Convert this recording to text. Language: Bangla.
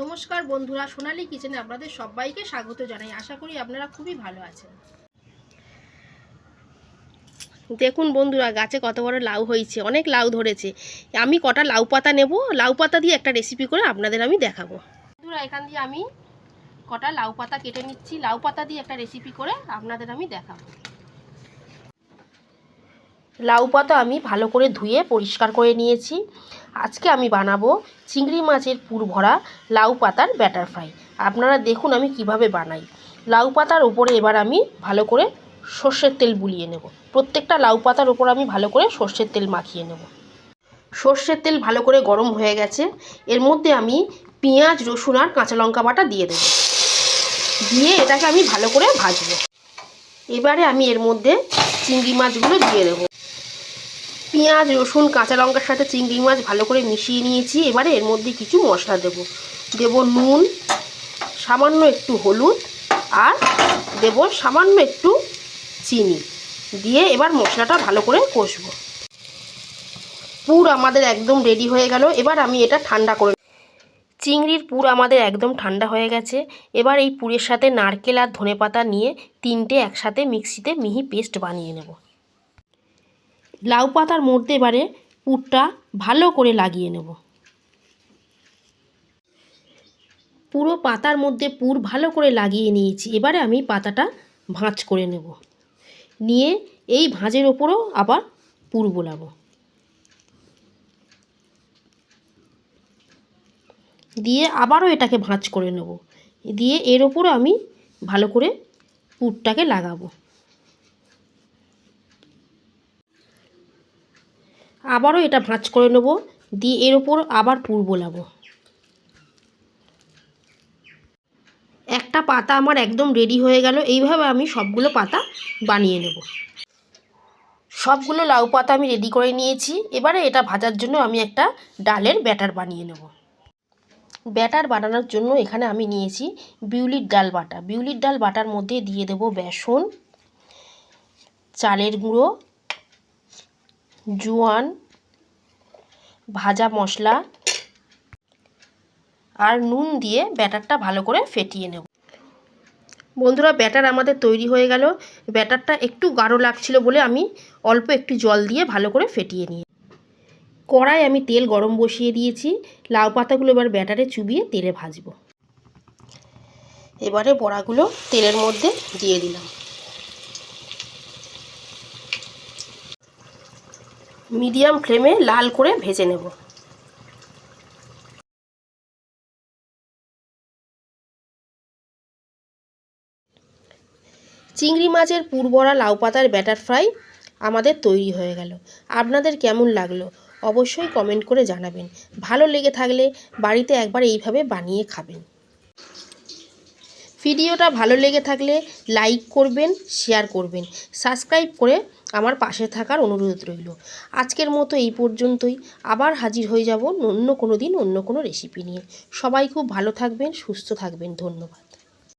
নমস্কার বন্ধুরা, সোনালী কিচেনে আপনাদের সবাইকে স্বাগত জানাই। আশা করি আপনারা খুবই ভালো আছেন। দেখুন বন্ধুরা, গাছে কত বড় লাউ হয়েছে, অনেক লাউ ধরেছে। আমি কটা লাউ পাতা নেব? লাউ পাতা দিয়ে একটা রেসিপি করে আপনাদের আমি দেখাবো। বন্ধুরা, এখান দিয়ে আমি কটা লাউ পাতা কেটে নিচ্ছি। লাউ পাতা দিয়ে একটা রেসিপি করে আপনাদের আমি দেখাবো। লাউ পাতা আমি ভালো করে ধুয়ে পরিষ্কার করে নিয়েছি। আজকে আমি বানাবো চিংড়ি মাছের পুর ভরা লাউ পাতার ব্যাটার ফ্রাই আপনারা দেখুন আমি কীভাবে বানাই। লাউ পাতার উপরে এবার আমি ভালো করে সর্ষের তেল বুলিয়ে নেব। প্রত্যেকটা লাউ পাতার উপর আমি ভালো করে সর্ষের তেল মাখিয়ে নেব। সর্ষের তেল ভালো করে গরম হয়ে গেছে। এর মধ্যে আমি পেঁয়াজ, রসুন আর কাঁচা লঙ্কা বাটা দিয়ে দেবো। দিয়ে এটাকে আমি ভালো করে ভাজবো। এবারে আমি এর মধ্যে চিংড়ি মাছগুলো দিয়ে দেবো। পেঁয়াজ, রসুন, কাঁচা লঙ্কার সাথে চিংড়ি মাছ ভালো করে মিশিয়ে নিয়েছি। এবারে এর মধ্যে কিছু মশলা দেব। দেব নুন, সামান্য একটু হলুদ আর দেব সামান্য একটু চিনি। দিয়ে এবার মশলাটা ভালো করে কষবো। পুর আমাদের একদম রেডি হয়ে গেল। এবার আমি এটা ঠান্ডা করে চিংড়ির পুর আমাদের একদম ঠান্ডা হয়ে গেছে। এবার এই পুরের সাথে নারকেল আর ধনেপাতা নিয়ে তিনটে একসাথে মিক্সিতে মিহি পেস্ট বানিয়ে নেব। লাউ পাতার মধ্যে এবারে পুরটা ভালো করে লাগিয়ে নেব। পুরো পাতার মধ্যে পুর ভালো করে লাগিয়ে নিয়েছি। এবারে আমি পাতাটা ভাঁজ করে নেব। নিয়ে এই ভাঁজের ওপরও আবার পুর বোলাবো। দিয়ে আবারও এটাকে ভাঁজ করে নেব। দিয়ে এর ওপরও আমি ভালো করে পুরটাকে লাগাবো। আবারও এটা ভাঁজ করে নেব। দিয়ে এর ওপর আবার পুর বোলাবো। একটা পাতা আমার একদম রেডি হয়ে গেল। এইভাবে আমি সবগুলো পাতা বানিয়ে নেব। সবগুলো লাউ পাতা আমি রেডি করে নিয়েছি। এবারে এটা ভাজার জন্য আমি একটা ডালের ব্যাটার বানিয়ে নেব। ব্যাটার বানানোর জন্য এখানে আমি নিয়েছি বিউলির ডাল বাটা। বিউলির ডাল বাটার মধ্যে দিয়ে দেব বেসন, চালের গুঁড়ো, জোয়ান, ভাজা মশলা আর নুন দিয়ে ব্যাটারটা ভালো করে ফেটিয়ে নেব। বন্ধুরা, ব্যাটার আমাদের তৈরি হয়ে গেল। ব্যাটারটা একটু গাঢ় লাগছিল বলে আমি অল্প একটু জল দিয়ে ভালো করে ফেটিয়ে নিয়ে কড়াই আমি তেল গরম বসিয়ে দিয়েছি। লাউ পাতাগুলো এবার ব্যাটারে চুবিয়ে তেলে ভাজবো। এবারে বড়াগুলো তেলের মধ্যে দিয়ে দিলাম। মিডিয়াম ফ্লেমে লাল করে ভেজে নেব। চিংড়ি মাছের পুরবড়া লাউ পাতার ব্যাটার ফ্রাই আমাদের তৈরি হয়ে গেল। আপনাদের কেমন লাগল? অবশ্যই কমেন্ট করে জানাবেন। ভালো লেগে থাকলে বাড়িতে একবার এইভাবে বানিয়ে খাবেন। ভিডিওটা ভালো লেগে থাকলে লাইক করবেন শেয়ার করবেন সাবস্ক্রাইব করে আমার পাশে থাকার অনুরোধ রইল। আজকের মতো এই পর্যন্তই। আবার হাজির হয়ে যাব অন্য কোনো দিন অন্য কোনো রেসিপি নিয়ে। সবাই খুব ভালো থাকবেন, সুস্থ থাকবেন। ধন্যবাদ।